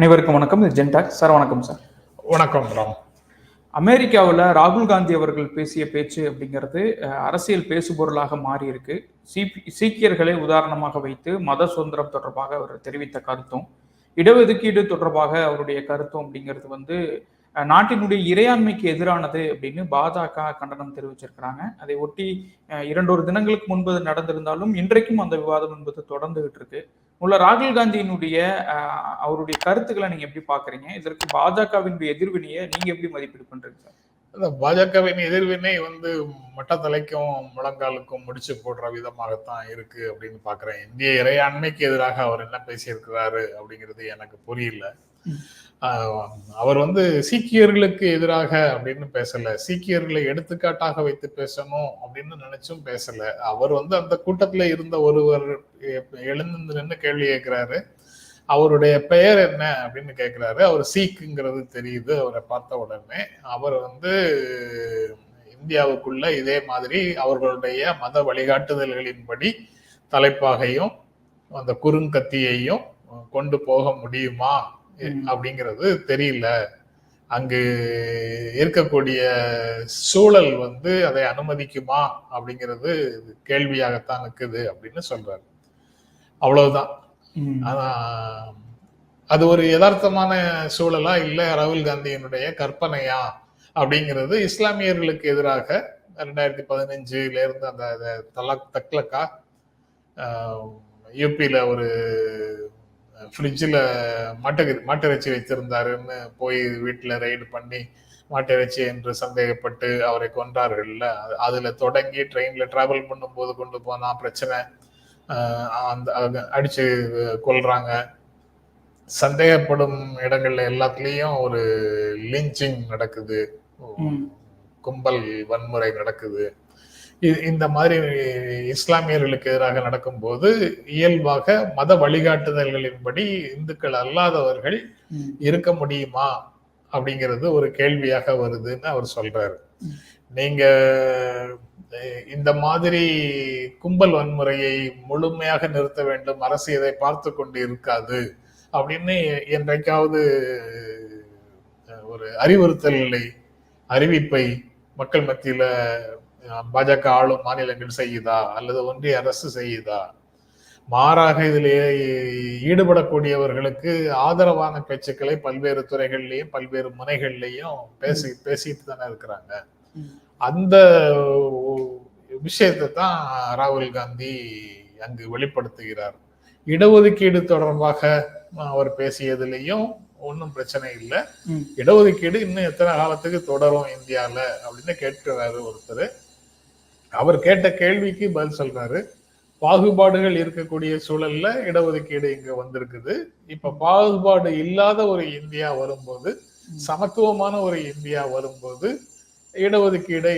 அனைவருக்கும் வணக்கம். இது ஜென்டாக். சார் வணக்கம் சார். வணக்கம் ராம் அமெரிக்காவில் ராகுல் காந்தி அவர்கள் பேசிய பேச்சு அப்படிங்கிறது அரசியல் பேசுபொருளாக மாறி இருக்கு சீக்கியர்களை உதாரணமாக வைத்து மத சுதந்திரம் தொடர்பாக அவர் தெரிவித்த கருத்தும் இடஒதுக்கீடு தொடர்பாக அவருடைய கருத்தும் அப்படிங்கிறது வந்து நாட்டினுடைய இறையாண்மைக்கு எதிரானது அப்படின்னு பாஜக கண்டனம் தெரிவிச்சிருக்கிறாங்க. அதை ஒட்டி இரண்டொரு தினங்களுக்கு முன்பு நடந்திருந்தாலும் இன்றைக்கும் அந்த விவாதம் என்பது தொடர்ந்துகிட்டு இருக்கு உள்ள ராகுல் காந்தியினுடைய அவருடைய கருத்துக்களை நீங்க எப்படி பாக்குறீங்க இதற்கு பாஜகவினுடைய எதிர்வினையை நீங்க எப்படி மதிப்பீடு பண்றீங்க? சார் பாஜகவின் எதிர்வினை வந்து மட்டத்தலைக்கும் முழங்காலுக்கும் முடிச்சு போடுற விதமாகத்தான் இருக்கு அப்படின்னு பாக்குறேன் இந்திய இறையாண்மைக்கு எதிராக அவர் என்ன பேசியிருக்கிறாரு அப்படிங்கிறது எனக்கு புரியல. அவர் வந்து சீக்கியர்களுக்கு எதிராக அப்படின்னு பேசல. சீக்கியர்களை எடுத்துக்காட்டாக வைத்து பேசணும் அப்படின்னு நினைச்சும் பேசல. அவர் வந்து அந்த கூட்டத்துல இருந்த ஒருவர் எ- எழுந்து நின்று கேள்வி கேட்கிறாரு அவருடைய பெயர் என்ன அப்படின்னு கேட்கிறாரு அவர் சீக்குங்கிறது தெரியுது அவரை பார்த்த உடனே. அவர் வந்து இந்தியாவுக்குள்ள இதே மாதிரி அவர்களுடைய மத வழிகாட்டுதல்களின்படி தலைப்பாகையும் அந்த குறுங்கத்தியையும் கொண்டு போக முடியுமா அப்படிங்கிறது தெரியல. அங்கு இருக்கக்கூடிய சூழல் வந்து அதை அனுமதிக்குமா அப்படிங்கிறது கேள்வியாகத்தான் இருக்குது அப்படின்னு சொல்றாரு. அவ்வளவுதான். ஆனா அது ஒரு யதார்த்தமான சூழலா இல்ல ராகுல் காந்தியினுடைய கற்பனையா அப்படிங்கிறது இஸ்லாமியர்களுக்கு எதிராக ரெண்டாயிரத்தி பதினஞ்சுல இருந்து அந்த அந்த தலக் தக்லக்கா யூபியில ஒரு ஃப்ரிட்ஜில் மாட்டு மாட்டிறைச்சி வச்சிருந்தாருன்னு போய் வீட்டில் ரைடு பண்ணி மாட்டிறைச்சி என்று சந்தேகப்பட்டு அவரை கொன்றார்கள்ல அது- அதுல தொடங்கி ட்ரெயின்ல டிராவல் பண்ணும்போது கொண்டு போனா பிரச்சனை. அந்த அங்க அடிச்சு கொல்றாங்க. சந்தேகப்படும் இடங்கள்ல எல்லாத்துலயும் ஒரு லிஞ்சிங் நடக்குது. கும்பல் வன்முறை நடக்குது. இந்த மாதிரி இஸ்லாமியர்களுக்கு எதிராக நடக்கும்போது இயல்பாக மத வழிகாட்டுதல்களின்படி இந்துக்கள் அல்லாதவர்கள். இருக்க முடியுமா அப்படிங்கிறது ஒரு கேள்வியாக வருதுன்னு அவர் சொல்றாரு. நீங்க இந்த மாதிரி கும்பல் வன்முறையை முழுமையாக நிறுத்த வேண்டும் அரசு இதை பார்த்து கொண்டு இருக்காது அப்படின்னு என்றைக்காவது ஒரு அறிவுறுத்தல்களை அறிவிப்பை மக்கள் மத்தியில பாஜக ஆளும் மாநிலங்கள் செய்யுதா அல்லது ஒன்றிய அரசு செய்யுதா? மாறாக இதில் ஈடுபடக்கூடியவர்களுக்கு ஆதரவான பேச்சுக்களை பல்வேறு துறைகள்லயும் பல்வேறு முனைகள்லயும் பேசி பேசிட்டு தானே இருக்கிறாங்க. அந்த விஷயத்தை தான் ராகுல் காந்தி அங்கு வெளிப்படுத்துகிறார். இடஒதுக்கீடு தொடர்பாக அவர் பேசியதுலயும் ஒன்றும் பிரச்சனை இல்லை. இடஒதுக்கீடு இன்னும் எத்தனை காலத்துக்கு தொடரும் இந்தியால அப்படின்னு கேட்கிறாரு ஒருத்தர். அவர் கேட்ட கேள்விக்கு பதில் சொல்றாரு. பாகுபாடுகள் இருக்கக்கூடிய சூழல்ல இடஒதுக்கீடு இங்க வந்திருக்குது. இப்ப பாகுபாடு இல்லாத ஒரு இந்தியா வரும்போது சமத்துவமான ஒரு இந்தியா வரும்போது இடஒதுக்கீடை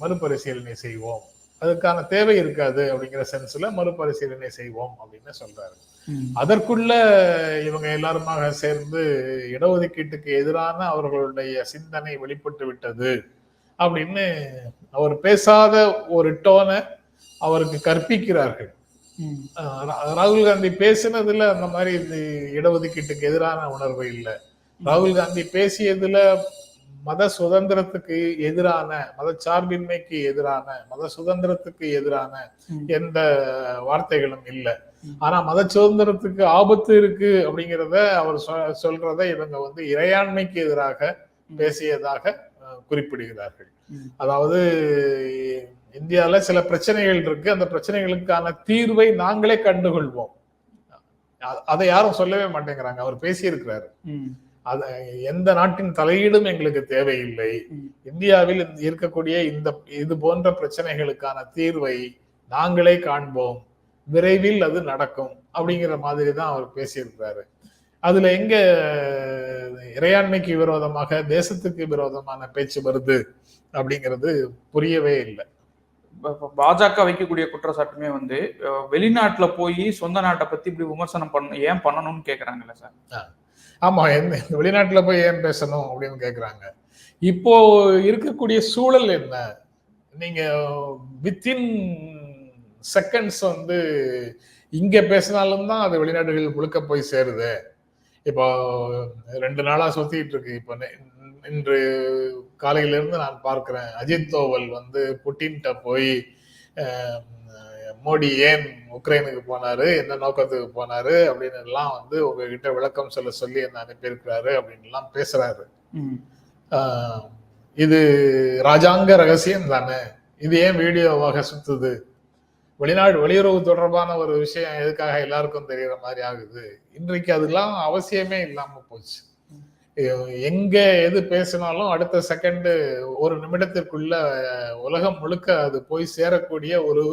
மறுபரிசீலனை செய்வோம். அதுக்கான தேவை இருக்காது அப்படிங்கிற சென்ஸ்ல மறுபரிசீலனை செய்வோம் அப்படின்னு சொல்றாரு. அதற்குள்ள இவங்க எல்லாருமாக சேர்ந்து இடஒதுக்கீட்டுக்கு எதிரான அவர்களுடைய சிந்தனை வெளிப்பட்டு விட்டது அப்படின்னு அவர் பேசாத ஒரு டோனை அவருக்கு கற்பிக்கிறார்கள் ராகுல் காந்தி பேசினதுல அந்த மாதிரி இது இடஒதுக்கீட்டுக்கு எதிரான உணர்வு இல்லை ராகுல் காந்தி பேசியதுல மத சுதந்திரத்துக்கு எதிரான மத சார்பின்மைக்கு எதிரான மத சுதந்திரத்துக்கு எதிரான. எந்த வார்த்தைகளும் இல்லை. ஆனா மத சுதந்திரத்துக்கு ஆபத்து இருக்கு அப்படிங்கிறத அவர் சொல்றதை இவங்க வந்து இறையாண்மைக்கு எதிராக பேசியதாக குறிப்பிடுகிறார்கள். அதாவது இந்தியால சில பிரச்சனைகள் இருக்கு. அந்த பிரச்சனைகளுக்கான தீர்வை நாங்களே கண்டுகொள்வோம். அதை யாரும் சொல்லவே மாட்டேங்கிறாங்க. அவர் பேசியிருக்கிறாரு. அது எந்த நாட்டின் தலையீடும் எங்களுக்கு தேவையில்லை. இந்தியாவில் இந்த- இருக்கக்கூடிய இந்த இது போன்ற பிரச்சனைகளுக்கான தீர்வை நாங்களே காண்போம். விரைவில் அது நடக்கும். அப்படிங்கிற மாதிரி தான் அவர் பேசியிருக்கிறாரு. அதுல எங்க இறையாண்மைக்கு விரோதமாக தேசத்துக்கு விரோதமான பேச்சு வருது அப்படிங்கிறது புரியவே இல்லை. பாஜக வைக்கக்கூடிய குற்றச்சாட்டுமே வந்து வெளிநாட்டுல போய் சொந்த நாட்டை பத்தி இப்படி விமர்சனம் பண்ண ஏன் பண்ணணும்னு கேக்குறாங்கல்ல சார்? ஆமா என்ன வெளிநாட்டுல போய் ஏன் பேசணும் அப்படின்னு கேக்குறாங்க. இப்போ இருக்கக்கூடிய சூழல் என்ன? நீங்க வித்தின் செகண்ட்ஸ் வந்து இங்க பேசினாலும் தான் அது வெளிநாடுகள் முழுக்க போய் சேருது. இப்போ ரெண்டு நாளா சுத்திட்டு இருக்கு. இப்போ இன்று காலையில இருந்து நான் பார்க்கிறேன் அஜித் தோவல் வந்து புட்டின்ட்ட போய் மோடி ஏன் உக்ரைனுக்கு போனாரு என்ன நோக்கத்துக்கு போனாரு அப்படின்னு எல்லாம் வந்து உங்ககிட்ட விளக்கம் சொல்ல சொல்லி என்ன அனுப்பியிருக்கிறாரு அப்படின்னு எல்லாம் பேசுறாரு இது ராஜாங்க ரகசியம் தானே? இது ஏன் வீடியோவாக சுத்துது? வெளிநாடு வெளியுறவு தொடர்பான ஒரு விஷயம் எதுக்காக எல்லாருக்கும் தெரியற மாதிரி ஆகுது. இன்றைக்கு அதெல்லாம் அவசியமே இல்லாம போச்சு. எங்க எது பேசினாலும் அடுத்த செகண்ட் ஒரு நிமிடத்திற்குள்ள உலகம் முழுக்க அது போய் சேரக்கூடிய ஒரு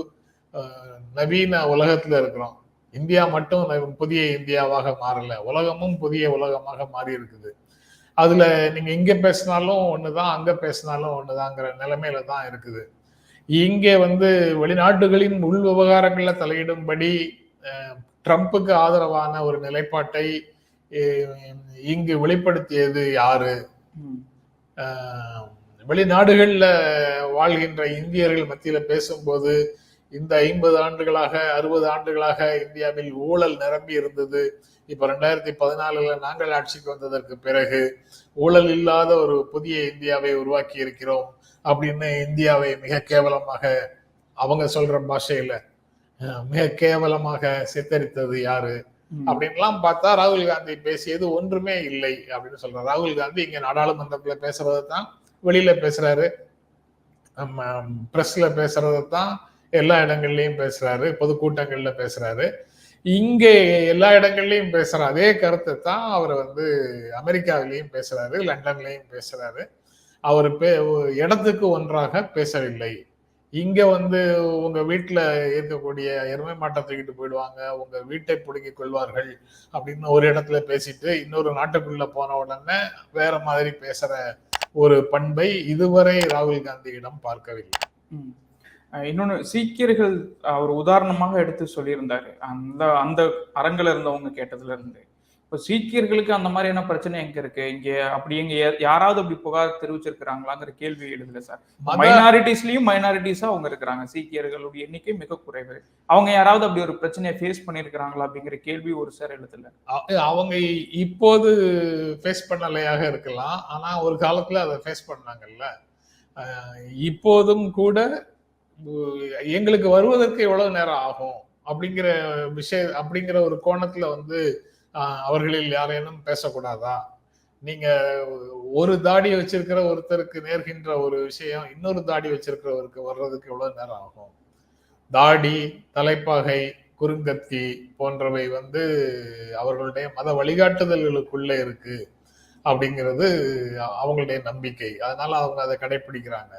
நவீன உலகத்துல இருக்கிறோம். இந்தியா மட்டும் புதிய இந்தியாவாக மாறல. உலகமும் புதிய உலகமாக மாறி இருக்குது. அதுல நீங்க இங்க பேசினாலும் ஒண்ணுதான் அங்க பேசினாலும் ஒண்ணுதாங்கிற நிலைமையில தான் இருக்குது. இங்கே வந்து வெளிநாட்டுகளின் உள் விவகாரங்கள்ல தலையிடும்படி அஹ், ட்ரம்புக்கு ஆதரவான ஒரு நிலைப்பாட்டை இங்கு வெளிப்படுத்தியது யாரு? வெளிநாடுகள்ல வாழ்கின்ற இந்தியர்கள் மத்தியில பேசும்போது இந்த ஐம்பது ஆண்டுகளாக அறுபது ஆண்டுகளாக இந்தியாவில் ஊழல் நிரம்பி இருந்தது. இப்ப ரெண்டாயிரத்தி பதினாலுல நாங்கள் ஆட்சிக்கு வந்ததற்கு பிறகு ஊழல் இல்லாத ஒரு புதிய இந்தியாவை உருவாக்கி இருக்கிறோம். அப்படின்னு இந்தியாவை மிக கேவலமாக அவங்க சொல்ற பாஷையில மிக கேவலமாக சித்தரித்தது யாரு? அப்படின்லாம் பார்த்தா ராகுல் காந்தி பேசியது ஒன்றுமே இல்லை அப்படின்னு சொல்றாரு. ராகுல் காந்தி இங்க நாடாளுமன்றத்துல பேசுறதை தான் வெளியில பேசுறாரு. நம்ம பிரஸ்ல பேசுறதை தான் எல்லா இடங்கள்லயும் பேசுறாரு பொதுக்கூட்டங்கள்ல பேசுறாரு. இங்கே எல்லா இடங்கள்லயும் பேசுற அதே கருத்தை தான் அவர் வந்து அமெரிக்காவிலையும் பேசுறாரு லண்டன்லயும் பேசுறாரு. அவர் பே இடத்துக்கு ஒன்றாக பேசவில்லை. இங்க வந்து உங்க வீட்டுல இருக்கக்கூடிய எருமை மாட்டை தூக்கிட்டு போயிடுவாங்க உங்க வீட்டை பிடுங்கிக் கொள்வார்கள் அப்படின்னு ஒரு இடத்துல பேசிட்டு இன்னொரு நாட்டுக்குள்ள போன உடனே வேற மாதிரி பேசுற ஒரு பண்பை இதுவரை ராகுல் காந்தியிடம் பார்க்கவில்லை. இன்னொன்று இன்னொன்னு சீக்கியர்கள் அவர் உதாரணமாக எடுத்து சொல்லியிருந்தாரு. அந்த அந்த அரங்கில் இருந்தவங்க கேட்டதுல இருந்து. இப்போ சீக்கியர்களுக்கு அந்த மாதிரியான பிரச்சனை எங்க இருக்கு? இங்க அப்படி எங்க யாராவது அப்படி புகார் தெரிவிச்சிருக்கிறாங்களாங்கிற கேள்வி எழுதுல சார். மைனாரிட்டிஸ்லயும் மைனாரிட்டிஸா அவங்க இருக்கிறாங்க. சீக்கியர்களுடைய எண்ணிக்கை மிக குறைவு. அவங்க யாராவது அப்படி ஒரு பிரச்சனையை ஃபேஸ் பண்ணியிருக்கிறாங்களா அப்படிங்கிற கேள்வி ஒரு சார் எழுதுல. அவங்க இப்போது ஃபேஸ் பண்ணலையாக இருக்கலாம். ஆனா ஒரு காலத்துல அதை ஃபேஸ் பண்ணாங்கல்ல. இப்போதும் கூட எங்களுக்கு வருவதற்கு எவ்வளவு நேரம் ஆகும்? அப்படிங்கிற விஷய அப்படிங்கிற ஒரு கோணத்துல வந்து அவர்களில் யாரேனும் பேசக்கூடாதா? நீங்க ஒரு தாடி வச்சிருக்கிற ஒருத்தருக்கு நேர்கின்ற ஒரு விஷயம் இன்னொரு தாடி வச்சிருக்கிறவருக்கு வர்றதுக்கு எவ்வளவு நேரம் ஆகும்? தாடி தலைப்பாகை குறுங்கத்தி போன்றவை வந்து அவர்களுடைய மத வழிகாட்டுதல்களுக்குள்ள இருக்கு அப்படிங்கிறது அவங்களுடைய நம்பிக்கை. அதனால அவங்க அதை கடைபிடிக்கிறாங்க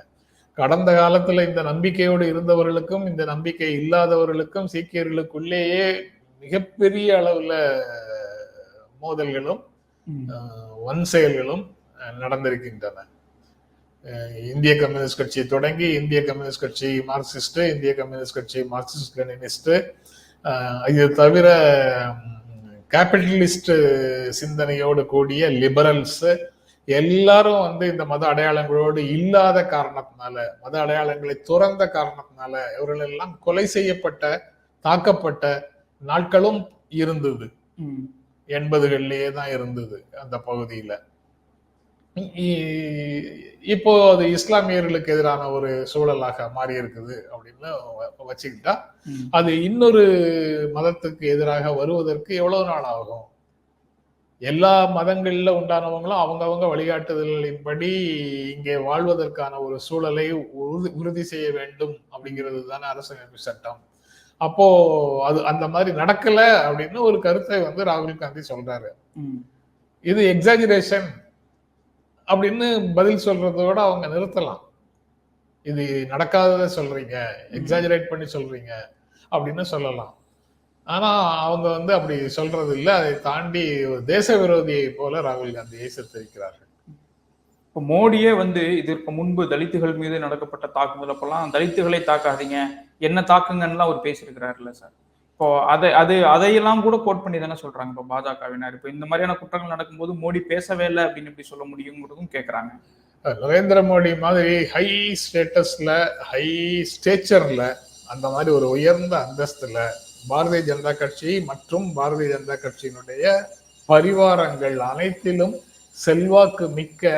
கடந்த காலத்துல இந்த நம்பிக்கையோடு இருந்தவர்களுக்கும் இந்த நம்பிக்கை இல்லாதவர்களுக்கும் சீக்கியர்களுக்குள்ளேயே மிகப்பெரிய அளவுல மோதல்களும் வன் செயல்களும் நடந்திருக்கின்றன. இந்திய கம்யூனிஸ்ட் கட்சி தொடங்கி இந்திய கம்யூனிஸ்ட் கட்சி மார்க்சிஸ்ட் இந்திய கம்யூனிஸ்ட் கட்சி மார்க்சிஸ்ட் லெனினிஸ்ட் இது தவிர கேபிட்டலிஸ்ட் சிந்தனையோடு கூடிய லிபரல்ஸ் எல்லாரும் வந்து இந்த மத அடையாளங்களோடு இல்லாத காரணத்தினால மத அடையாளங்களை துறந்த காரணத்தினால இவர்கள் எல்லாம் கொலை செய்யப்பட்ட தாக்கப்பட்ட நாட்களும் இருந்தது. எண்பதுகள்லயே தான் இருந்தது அந்த பகுதியில. இப்போ அது இஸ்லாமியர்களுக்கு எதிரான ஒரு சூழலாக மாறி இருக்குது அப்படின்னு வச்சுக்கிட்டா அது இன்னொரு மதத்துக்கு எதிராக வருவதற்கு எவ்வளவு நாள் ஆகும்? எல்லா மதங்கள்ல உண்டானவங்களும் அவங்கவங்க வழிகாட்டுதல்களின்படி இங்கே வாழ்வதற்கான ஒரு சூழலை உறுதி உறுதி செய்ய வேண்டும் அப்படிங்கிறது தானே அரசியலமைப்பு சட்டம். அப்போ அது அந்த மாதிரி நடக்கல அப்படின்னு ஒரு கருத்தை வந்து ராகுல் காந்தி சொல்றாரு. இது எக்ஸாஜரேஷன் அப்படின்னு பதில் சொல்றதோட அவங்க நிறுத்தலாம். இது நடக்காததை சொல்றீங்க எக்ஸாஜரேட் பண்ணி சொல்றீங்க அப்படின்னு சொல்லலாம். ஆனா அவங்க வந்து அப்படி சொல்றது இல்ல. அதை தாண்டி ஒரு தேச விரோதியை போல ராகுல் காந்தியை சித்தரிக்கிறார்கள். இப்போ மோடியே வந்து இதற்கு முன்பு தலித்துகள் மீது நடக்கப்பட்ட தாக்குதல் அப்பெல்லாம் தலித்துகளை தாக்காதீங்க. என்ன தாக்குங்கன்னுலாம் அவர் பேசியிருக்கிறாருல்ல சார். இப்போ அதை அது அதையெல்லாம் கூட கோட் பண்ணி தானே சொல்றாங்க. இப்போ பாஜகவினர். இப்போ இந்த மாதிரியான குற்றங்கள் நடக்கும்போது மோடி பேசவே இல்லை அப்படின்னு எப்படி சொல்ல முடியுங்கிறதும் கேட்குறாங்க நரேந்திர மோடி மாதிரி ஹை ஸ்டேட்டஸ்ல ஹை ஸ்டேச்சர்ல அந்த மாதிரி ஒரு உயர்ந்த அந்தஸ்துல பாரதிய ஜனதா கட்சி மற்றும் பாரதிய ஜனதா கட்சியினுடைய பரிவாரங்கள் அனைத்திலும் செல்வாக்கு மிக்க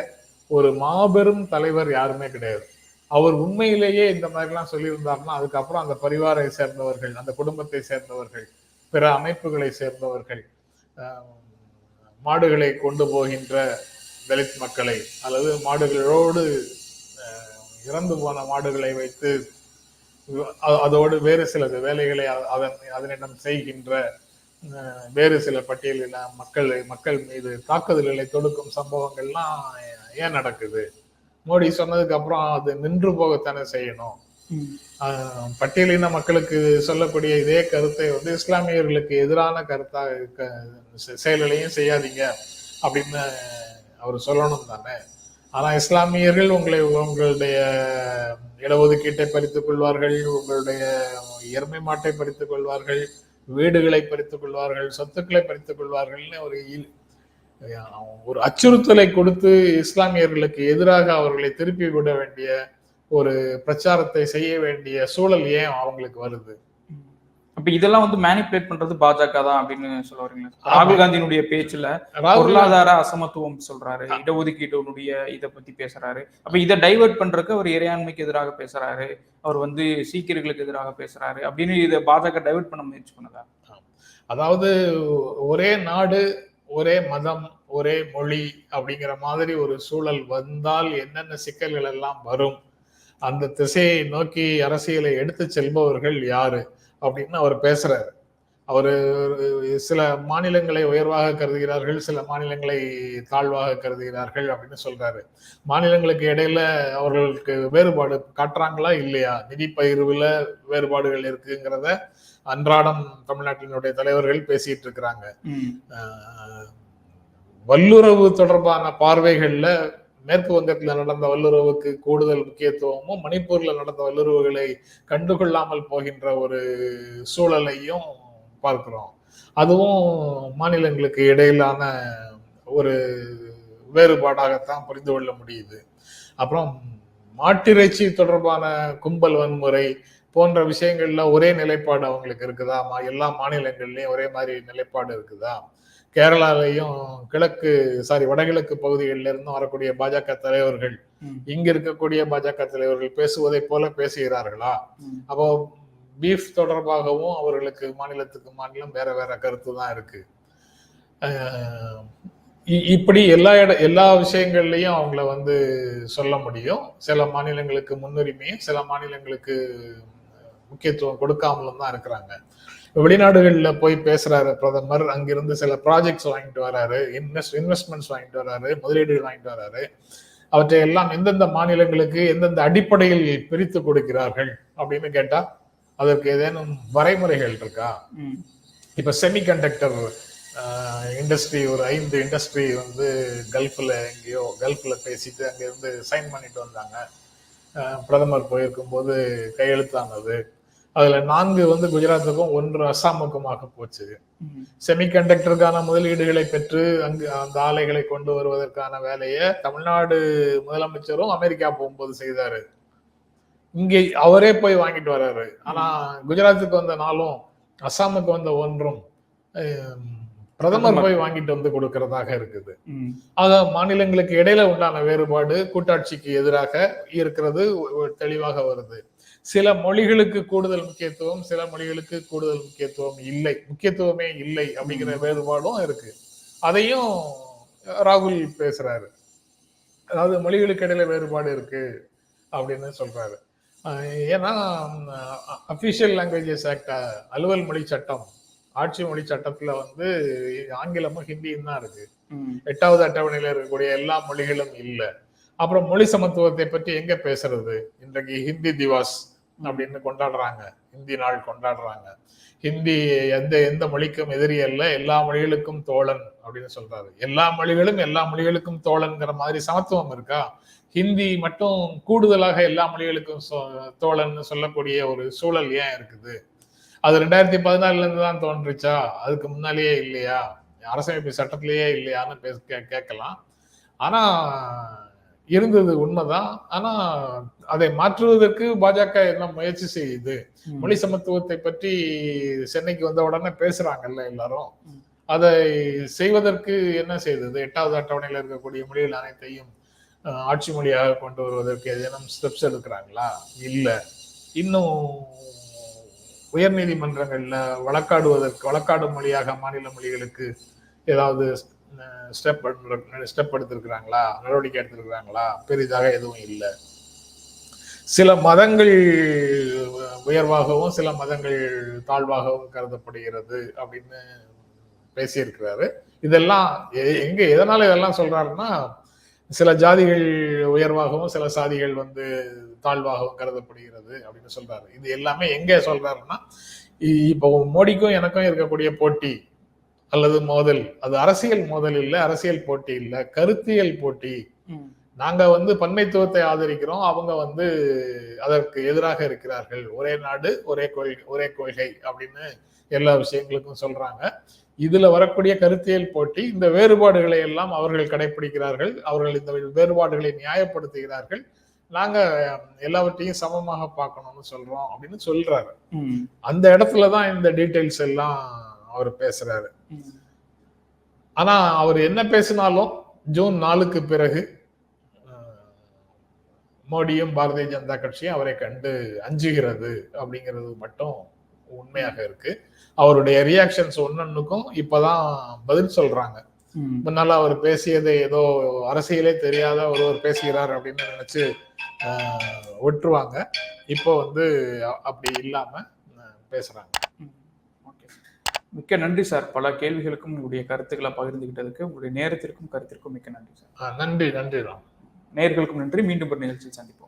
ஒரு மாபெரும் தலைவர் யாருமே கிடையாது. அவர் உண்மையிலேயே இந்த மாதிரிலாம் சொல்லியிருந்தார்னா அதுக்கப்புறம் அந்த பரிவாரை சேர்ந்தவர்கள் அந்த குடும்பத்தை சேர்ந்தவர்கள் பிற அமைப்புகளை சேர்ந்தவர்கள் மாடுகளை கொண்டு போகின்ற தலித் மக்களை அல்லது மாடுகளோடு இறந்து போன மாடுகளை வைத்து அதோடு வேறு சில வேலைகளை அதன் அதனிடம் செய்கின்ற வேறு சில பட்டியலில் மக்கள் மக்கள் மீது தாக்குதல்களை தொடுக்கும் சம்பவங்கள்லாம் ஏன் நடக்குது? மோடி சொன்னதுக்கு அப்புறம் அது நின்று போகத்தானே செய்யணும். பட்டியலின மக்களுக்கு சொல்லக்கூடிய இதே கருத்தை வந்து இஸ்லாமியர்களுக்கு எதிரான கருத்தாக க- செ- செயல்களையும் செய்யாதீங்க அப்படின்னு அவர் சொல்லணும் தானே. ஆனா இஸ்லாமியர்கள் உங்களை உங்களுடைய இடஒதுக்கீட்டை பறித்துக் கொள்வார்கள் உங்களுடைய எருமை மாட்டை பறித்துக் கொள்வார்கள் வீடுகளை பறித்துக் கொள்வார்கள் சொத்துக்களை பறித்துக் கொள்வார்கள்னு ஒரு ஒரு அச்சுறுத்தலை கொடுத்து இஸ்லாமியர்களுக்கு எதிராக அவர்களை திருப்பி விட வேண்டிய ஒரு பிரச்சாரத்தை செய்ய வேண்டிய சூழல் ஏன் அவங்களுக்கு வருது. அப்ப இதெல்லாம் வந்து மேனிபுலேட் பண்றது பாஜக தான் அப்படின்னு சொல்ல வரீங்களா? ராகுல் காந்தியினுடைய பேச்சுல பொருளாதார அசமத்துவம் சொல்றாரு இடஒதுக்கீடுடைய இத பத்தி பேசுறாரு. அப்ப இதை டைவர்ட் பண்றதுக்கு அவர் இறையாண்மைக்கு எதிராக பேசுறாரு அவர் வந்து சீக்கியர்களுக்கு எதிராக பேசுறாரு அப்படின்னு இதை பாஜக டைவர்ட் பண்ண முயற்சி பண்ணதா? அதாவது ஒரே நாடு ஒரே மதம் ஒரே மொழி அப்படிங்கிற மாதிரி ஒரு சூழல் வந்தால் என்னென்ன சிக்கல்கள் எல்லாம் வரும்? அந்த திசையை நோக்கி அரசியலை எடுத்து செல்பவர்கள் யாரு? அப்படின்னு அவர் பேசுறாரு. அவர் சில மாநிலங்களை உயர்வாக கருதுகிறார்கள் சில மாநிலங்களை தாழ்வாக கருதுகிறார்கள் அப்படின்னு சொல்றாரு. மாநிலங்களுக்கு இடையில அவர்களுக்கு வேறுபாடு காட்டுறாங்களா இல்லையா? நிதி பகிர்வுல வேறுபாடுகள் இருக்குங்கிறத அன்றாடம் தமிழ்நாட்டினுடைய தலைவர்கள் பேசிட்டு இருக்கிறாங்க. வல்லுறவு தொடர்பான பார்வைகள்ல மேற்கு வங்கத்துல நடந்த வல்லுறவுக்கு கூடுதல் முக்கியத்துவமும் மணிப்பூர்ல நடந்த வல்லுறவுகளை கண்டுகொள்ளாமல் போகின்ற ஒரு சூழலையும் பார்க்கிறோம். அதுவும் மாநிலங்களுக்கு இடையிலான ஒரு வேறுபாடாகத்தான் புரிந்து கொள்ள முடியுது. அப்புறம் மாட்டிறைச்சி தொடர்பான கும்பல் வன்முறை போன்ற விஷயங்கள்ல ஒரே நிலைப்பாடு அவங்களுக்கு இருக்குதா? எல்லா மாநிலங்கள்லயும் ஒரே மாதிரி நிலைப்பாடு இருக்குதா? கேரளாலையும் கிழக்கு சாரி வடகிழக்கு பகுதிகளில் இருந்தும் வரக்கூடிய பாஜக தலைவர்கள். இங்க இருக்கக்கூடிய பாஜக தலைவர்கள் பேசுவதை போல பேசுகிறார்களா. அப்போ பீஃப் தொடர்பாகவும் அவர்களுக்கு மாநிலத்துக்கு மாநிலம் வேற வேற கருத்து தான் இருக்கு. இ- இப்படி எல்லா இட எல்லா விஷயங்கள்லையும் அவங்கள வந்து சொல்ல முடியும். சில மாநிலங்களுக்கு முன்னுரிமையும் சில மாநிலங்களுக்கு முக்கியத்துவம் கொடுக்காமலும் தான் இருக்கிறாங்க. வெளிநாடுகளில் போய் பேசுறாரு பிரதமர். அங்கிருந்து சில ப்ராஜெக்ட்ஸ் வாங்கிட்டு வராரு. இன்வெஸ்ட் இன்வெஸ்ட்மெண்ட்ஸ் வாங்கிட்டு வராரு. முதலீடுகள் வாங்கிட்டு வராரு. அவற்றை எல்லாம் எந்தெந்த மாநிலங்களுக்கு எந்தெந்த அடிப்படையில் பிரித்து கொடுக்கிறார்கள் அப்படின்னு கேட்டா அதற்கு ஏதேனும் வரைமுறைகள் இருக்கா. இப்ப செமிகண்டக்டர் இண்டஸ்ட்ரி ஒரு ஐந்து இண்டஸ்ட்ரி வந்து கல்ஃப்ல எங்கேயோ கல்ஃப்ல பேசிட்டு அங்க இருந்து சைன் பண்ணிட்டு வந்தாங்க. பிரதமர் போயிருக்கும் போது கையெழுத்தானது அதுல நான்கு வந்து குஜராத்துக்கும் ஒன்று அஸ்ஸாமுக்குமாக போச்சு. செமிகண்டக்டருக்கான முதலீடுகளை பெற்று அங்கு அந்த ஆலைகளை கொண்டு வருவதற்கான வேலையை தமிழ்நாடு முதலமைச்சரும் அமெரிக்கா போகும்போது செய்தாரு. இங்கே அவரே போய் வாங்கிட்டு வர்றாரு. ஆனா குஜராத்துக்கு வந்த நாளும் அஸ்ஸாமுக்கு வந்த ஒன்றும் பிரதமர் போய் வாங்கிட்டு வந்து கொடுக்கறதாக இருக்குது. ஆக மாநிலங்களுக்கு இடையில உண்டான வேறுபாடு கூட்டாட்சிக்கு எதிராக இருக்கிறது தெளிவாக வருது. சில மொழிகளுக்கு கூடுதல் முக்கியத்துவம் சில மொழிகளுக்கு கூடுதல் முக்கியத்துவம் இல்லை. முக்கியத்துவமே இல்லை அப்படிங்கிற வேறுபாடும் இருக்கு. அதையும் ராகுல் பேசுறாரு. அதாவது மொழிகளுக்கு இடையில வேறுபாடு இருக்கு அப்படின்னு சொல்றாரு. ஏன்னா அபிஷியல் லாங்குவேஜஸ் ஆக்ட் அலுவல் மொழி சட்டம் ஆட்சி மொழி சட்டத்துல வந்து ஆங்கிலமும் ஹிந்தியும் தான் இருக்கு. எட்டாவது அட்டவணையில இருக்கக்கூடிய எல்லா மொழிகளும் இல்ல. அப்புறம் மொழி சமத்துவத்தை பற்றி எங்க பேசுறது? இன்றைக்கு ஹிந்தி திவாஸ் அப்படின்னு கொண்டாடுறாங்க. ஹிந்தி நாள் கொண்டாடுறாங்க. ஹிந்தி எந்த எந்த மொழிக்கும் எதிரி அல்ல எல்லா மொழிகளுக்கும் தோழன் அப்படின்னு சொல்றாரு. எல்லா மொழிகளும் எல்லா மொழிகளுக்கும் தோழன்ங்கிற மாதிரி சமத்துவம் இருக்கா? ஹிந்தி மட்டும் கூடுதலாக எல்லா மொழிகளுக்கும் சோ- தோழன்னு சொல்லக்கூடிய ஒரு சூழல் ஏன் இருக்குது? அது ரெண்டாயிரத்தி பதினாலுல இருந்து தான் தோன்றுச்சா? அதுக்கு முன்னாலேயே இல்லையா? அரசமைப்பு சட்டத்திலேயே இல்லையான்னு பேச கேட்கலாம். ஆனா இருந்தது உண்மைதான். ஆனா அதை மாற்றுவதற்கு பாஜக என்ன முயற்சி செய்யுது. மொழி சமத்துவத்தை பற்றி சென்னைக்கு வந்த உடனே பேசுறாங்கல்ல எல்லாரும். அதை செய்வதற்கு என்ன செய்தது? எட்டாவது அட்டவணையில் இருக்கக்கூடிய மொழிகள் அனைத்தையும் ஆட்சி மொழியாக கொண்டு வருவதற்கு ஏதேனும் ஸ்டெப்ஸ் எடுக்கிறாங்களா? இல்லை. இன்னும் உயர்நீதிமன்றங்கள்ல வழக்காடுவதற்கு வழக்காடு மொழியாக மாநில மொழிகளுக்கு ஏதாவது ஸ்டெப் ஸ்டெப் எடுத்திருக்கிறாங்களா? நடவடிக்கை எடுத்திருக்கிறாங்களா? பெரிதாக எதுவும் இல்லை. சில மதங்கள் உயர்வாகவும் சில மதங்கள் தாழ்வாகவும் கருதப்படுகிறது அப்படின்னு பேசியிருக்கிறாரு. இதெல்லாம் எ- எங்க எதனால இதெல்லாம் சொல்றாருன்னா சில ஜாதிகள் உயர்வாகவும் சில சாதிகள் வந்து தாழ்வாகவும் கருதப்படுகிறது அப்படின்னு சொல்றாரு. இது எல்லாமே எங்க சொல்றாருன்னா இப்போ மோடிக்கும் எனக்கும் இருக்கக்கூடிய போட்டி அல்லது மோதல் அது அரசியல் மோதல் இல்ல அரசியல் போட்டி இல்ல கருத்தியல் போட்டி. நாங்க வந்து பன்மைத்துவத்தை ஆதரிக்கிறோம் அவங்க வந்து அதற்கு எதிராக இருக்கிறார்கள். ஒரே நாடு ஒரே கொள்கை ஒரே கொள்கை அப்படின்னு எல்லா விஷயங்களுக்கும் சொல்றாங்க. இதுல வரக்கூடிய கருத்தியல் போட்டி இந்த வேறுபாடுகளை எல்லாம் அவர்கள் கடைபிடிக்கிறார்கள் அவர்கள் இந்த வேறுபாடுகளை நியாயப்படுத்துகிறார்கள். நாங்க எல்லாவற்றையும் சமமாக பார்க்கணும்னு சொல்றோம் அப்படின்னு சொல்றாரு. அந்த இடத்துல தான் இந்த டீடைல்ஸ் எல்லாம் அவர் பேசுறாரு. ஆனா அவர் என்ன பேசினாலும் ஜூன் நாலுக்கு பிறகு மோடியும் பாரதிய ஜனதா கட்சியும் அவரை கண்டு அஞ்சுகிறது அப்படிங்கிறது மட்டும் உண்மையாக இருக்கு. அவருடைய ரியாக்ஷன்ஸ் ஒன்னொன்னுக்கும் இப்பதான் பதில் சொல்றாங்க. முன்னால அவர் பேசியதை ஏதோ அரசியலே தெரியாத ஒருவர் பேசுகிறார் அப்படின்னு நினைச்சு விட்டுருவாங்க. இப்போ வந்து அப்படி இல்லாம பேசுறாங்க. மிக்க நன்றி சார். பல கேள்விகளுக்கும் உங்களுடைய கருத்துக்களை பகிர்ந்துகிட்டதுக்கு உங்களுடைய நேரத்திற்கும் கருத்திற்கும் மிக்க நன்றி சார். நன்றி நன்றி ராம். நேயர்களுக்கும் நன்றி. மீண்டும் ஒரு நிகழ்ச்சியில் சந்திப்போம்.